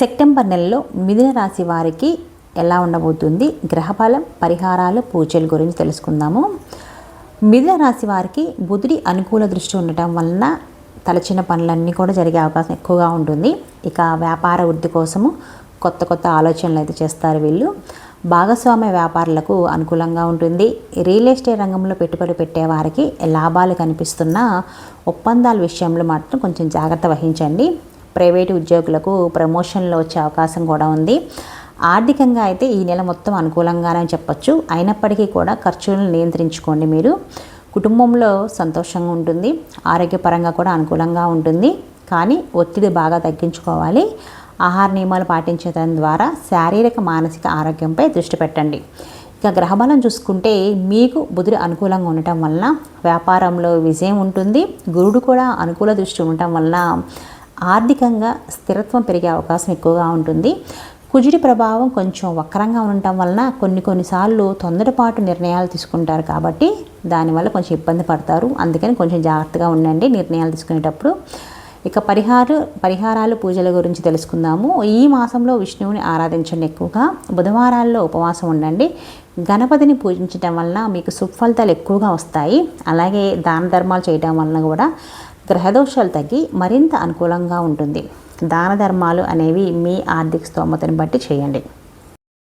September నెలలో మిథున రాశి వారికి ఎలా ఉండబోతుంది? గ్రహఫలం పరిహారాలు పూజల గురించి తెలుసుకుందాము. మిథున రాశి వారికి బుధుడి అనుకూల దృష్టి ఉండటం వలన తలచిన పనులన్నీ కూడా జరిగే అవకాశం ఎక్కువగా ఉంటుంది. ఇక వ్యాపార వృద్ధి కోసము కొత్త కొత్త ఆలోచనలు అయితే చేస్తారు వీళ్ళు. భాగస్వామ్య వ్యాపారులకు అనుకూలంగా ఉంటుంది. రియల్ ఎస్టేట్ రంగంలో పెట్టుబడి పెట్టే వారికి లాభాలు కనిపిస్తున్న ఒప్పందాల విషయంలో మాత్రం కొంచెం జాగ్రత్త వహించండి. ప్రైవేటు ఉద్యోగులకు ప్రమోషన్లు వచ్చే అవకాశం కూడా ఉంది. ఆర్థికంగా అయితే ఈ నెల మొత్తం అనుకూలంగానే చెప్పచ్చు. అయినప్పటికీ కూడా ఖర్చులను నియంత్రించుకోండి మీరు. కుటుంబంలో సంతోషంగా ఉంటుంది. ఆరోగ్యపరంగా కూడా అనుకూలంగా ఉంటుంది. కానీ ఒత్తిడి బాగా తగ్గించుకోవాలి. ఆహార నియమాలు పాటించడం ద్వారా శారీరక మానసిక ఆరోగ్యంపై దృష్టి పెట్టండి. ఇక గ్రహబలం చూసుకుంటే మీకు బుధుడు అనుకూలంగా ఉండటం వలన వ్యాపారంలో విజయం ఉంటుంది. గురుడు కూడా అనుకూల దృష్టి ఉండటం వలన ఆర్థికంగా స్థిరత్వం పెరిగే అవకాశం ఎక్కువగా ఉంటుంది. కుజుడి ప్రభావం కొంచెం వక్రంగా ఉండటం వలన కొన్ని కొన్నిసార్లు తొందరపాటు నిర్ణయాలు తీసుకుంటారు కాబట్టి దానివల్ల కొంచెం ఇబ్బంది పడతారు. అందుకని కొంచెం జాగ్రత్తగా ఉండండి నిర్ణయాలు తీసుకునేటప్పుడు. ఇక పరిహార పరిహారాలు పూజల గురించి తెలుసుకుందాము. ఈ మాసంలో విష్ణువుని ఆరాధించండి ఎక్కువగా. బుధవారాల్లో ఉపవాసం ఉండండి. గణపతిని పూజించడం వలన మీకు సుఫలితాలు ఎక్కువగా వస్తాయి. అలాగే దాన ధర్మాలు చేయడం వలన కూడా గ్రహదోషాలు తగ్గి మరింత అనుకూలంగా ఉంటుంది. దాన ధర్మాలు అనేవి మీ ఆర్థిక స్తోమతను బట్టి చేయండి.